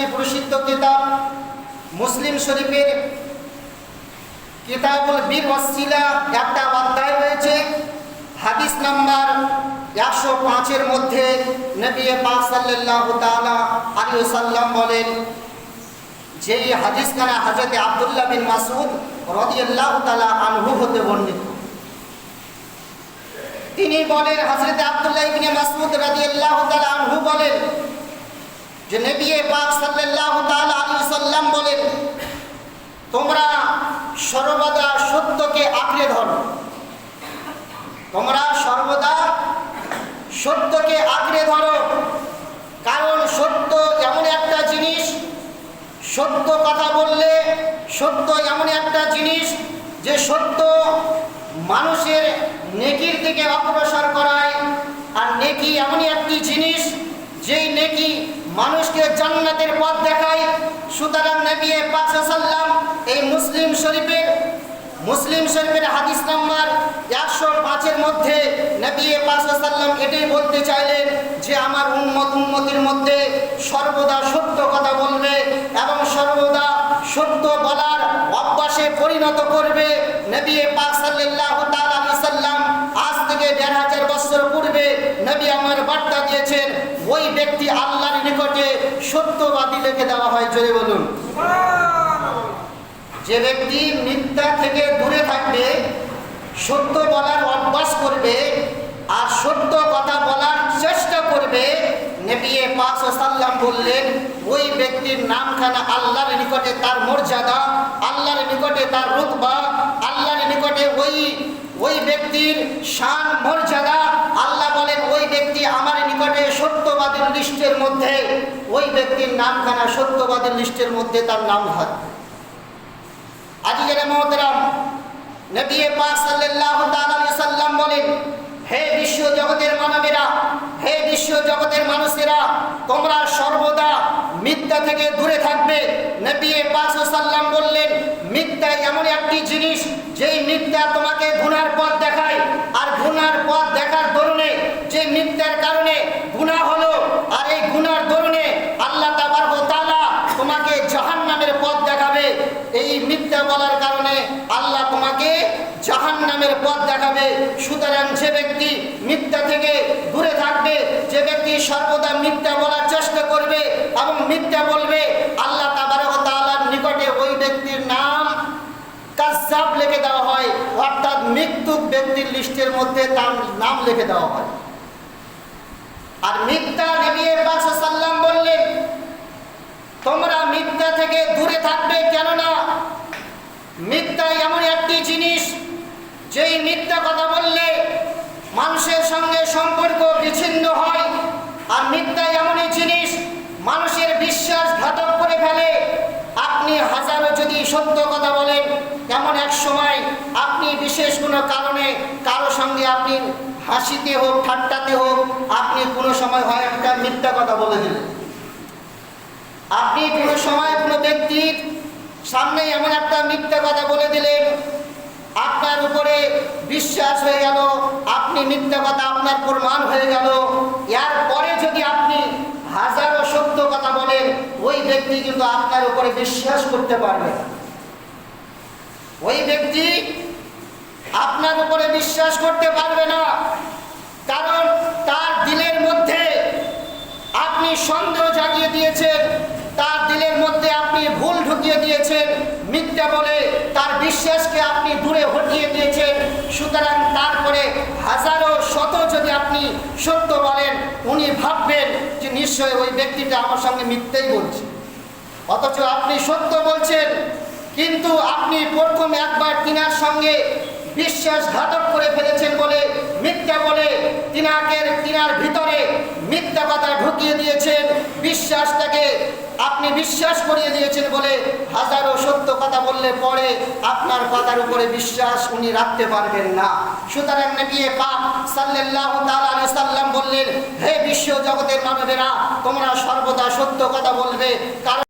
একটি প্রসিদ্ধ কিতাব। মুসলিম শরীফের কিতাবুল বীর ওয়াসিলা একটা অধ্যায় রয়েছে। হাদিস নাম্বার একশো পাঁচের মধ্যে নবী পাক তাআলা আলাইহি সাল্লাম বলেন যে এই হাদিসখানা হযরত আব্দুল্লাহ বিন মাসউদ রাদিয়াল্লাহু তাআলা আনহু হতে বর্ণিত। তিনি বলেন, হযরত আব্দুল্লাহ ইবনে মাসউদ রাদিয়াল্লাহু তাআলা আনহু বলেন যে নবী পাক সাল্লাল্লাহু তাআলা আলাইহি সাল্লাম বলেন, তোমরা সর্বদা সত্যকে আঁকড়ে ধরো। তোমরা সর্বদা সত্যকে আঁকড়ে ধরো। কারণ সত্য এমন একটা জিনিস, সত্য কথা বললে সত্য এমন একটা জিনিস যে সত্য মানুষের নেকির দিকে অগ্রসর করায়। আর নেকি এমনই একটি জিনিস, যেই নেকি মানুষকে জান্নাতের পথ দেখায়। সুতরাং নবী পাক সাল্লাম এই মুসলিম শরীফের মুসলিম শরীফের হাদিস নাম্বার একশো পাঁচের মধ্যে নবী পাক সাল্লাম এটাই বলতে চাইলেন যে, আমার উন্মত উন্মতির মধ্যে সর্বদা সত্য কথা বলবে এবং সর্বদা সত্য বলার অভ্যাসে পরিণত করবে। নবী পাক সাল্লাল্লাহু তাআলা আলাইহি সাল্লাম আজ থেকে দেড় হাজার বছর পূর্বে নবী আমার ব্যক্তি আল্লাহর নিকটে সত্যবাদী লিখে দেওয়া হয়, জোরে বলুন। যে ব্যক্তি মিথ্যা থেকে দূরে থাকবে, সত্য বলার অভ্যাস করবে, আর সত্য কথা বলার চেষ্টা করবে নেবিয়ে পাক সাল্লাম বললেন, ওই ব্যক্তির নামখানা আল্লাহর নিকটে তার মর্যাদা, আল্লাহর নিকটে তার রুতবা, আল্লাহর নিকটে ওই ওই ব্যক্তির শান, মর্যাদা। আল্লাহ বলেন, ওই ব্যক্তি আমার লিস্টের মধ্যে, ওই ব্যক্তির নামখানা সত্যবাদীর লিস্টের মধ্যে তার নাম থাকবে আজকের মহতরাম নবী পাক সাল্লাল্লাহু সাল্লাম বলেন, হে বিশ্ব জগতের মানবেরা, হে বিশ্ব জগতের মানুষেরা, তোমরা সর্বদা মিথ্যা থেকে দূরে থাকবে। নবী পাক সাল্লাম বললেন, মিথ্যা এমন একটি জিনিস, যেই মিথ্যা তোমাকে গুনার পথ দেখায়। আর গুনার পথ দেখার দরুনে, যে মিথ্যার কারণে গুনাহ হলো আর এই গুনার দরুনে আল্লাহ তাবারক ওয়া তাআলা তোমাকে জাহান্নামের পথ দেখাবে এই মিথ্যা বলার কারণে আল্লাহ তোমাকে জাহান নামের পথ দেখাবে। সুতরাং যে ব্যক্তি মিথ্যা থেকে দূরে থাকবে, যে ব্যক্তি সর্বদা মিথ্যা বলার চেষ্টা করবে এবং মিথ্যা বলবে, আল্লাহ তাবারক তাআলার নিকটে ওই ব্যক্তির নাম কাজ্জাব লিখে দেওয়া হয়। অর্থাৎ মৃত্যু ব্যক্তির লিস্টের মধ্যে তার নাম লিখে দেওয়া হয়। আর মিথ্যা নবী পাক তোমরা মিথ্যা থেকে দূরে থাকবে কেননা মিথ্যা এমন একটি জিনিস যেই মিথ্যা কথা বললে মানুষের সঙ্গে সম্পর্ক বিচ্ছিন্ন হয়। আর মিথ্যা এমনই জিনিস, মানুষের বিশ্বাস ঘাতক করে ফেলে। আপনি হাজারো যদি সত্য কথা বলেন এমন এক সময় আপনি বিশেষ কোনো কারণে কারও সঙ্গে আপনি হাসিতে হোক, ঠাট্টাতে হোক, আপনি কোনো সময় হয় একটা মিথ্যা কথা বলে দিলেন। আপনি কোনো সময় কোনো ব্যক্তির সামনে এমন একটা মিথ্যা কথা বলে উপরে বিশ্বাস হয়ে গেল, আপনি মিথ্যা কথা আপনার প্রমাণ হয়ে গেল। এর পরে যদি আপনি হাজারো সত্য কথা বলেন, ওই ব্যক্তি কিন্তু আপনার উপরে বিশ্বাস করতে পারবে ওই ব্যক্তি আপনার উপরে বিশ্বাস করতে পারবে না, কারণ তার দিলের মধ্যে আপনি সন্দেহ জাগিয়ে দিয়েছেন। আপনি ভুল ঢুকিয়ে দিয়েছেন, মিথ্যা বলে তার বিশ্বাসকে আপনি দূরে হটিয়ে দিয়েছেন। সুতরাং তারপরে হাজারো, শত যদি আপনি সত্য বলেন, উনি ভাববেন যে নিশ্চয় ওই ব্যক্তিটা আমার সঙ্গে মিথ্যেই বলছে। অথচ আপনি সত্য বলছেন, কিন্তু আপনি প্রথম একবার তিনার সঙ্গে বিশ্বাসঘাতক করে ফেলেছেন বলে, মিথ্যা বলে তিনাকে, তিনার ভিতরে মিথ্যা কথা ঢুকিয়ে দিয়েছেন বিশ্বাসটাকে আপনি বিশ্বাস করিয়ে দিয়েছেন বলে হাজারো সত্য কথা বললে পরে আপনার কথার উপরে বিশ্বাস উনি রাখতে পারবেন না। সুতরাং নবী পাক সাল্লাল্লাহু তাআলা সাল্লাম বললেন, হে বিশ্ব জগতের মানবেরা, তোমরা সর্বদা সত্য কথা বলবে। কারণ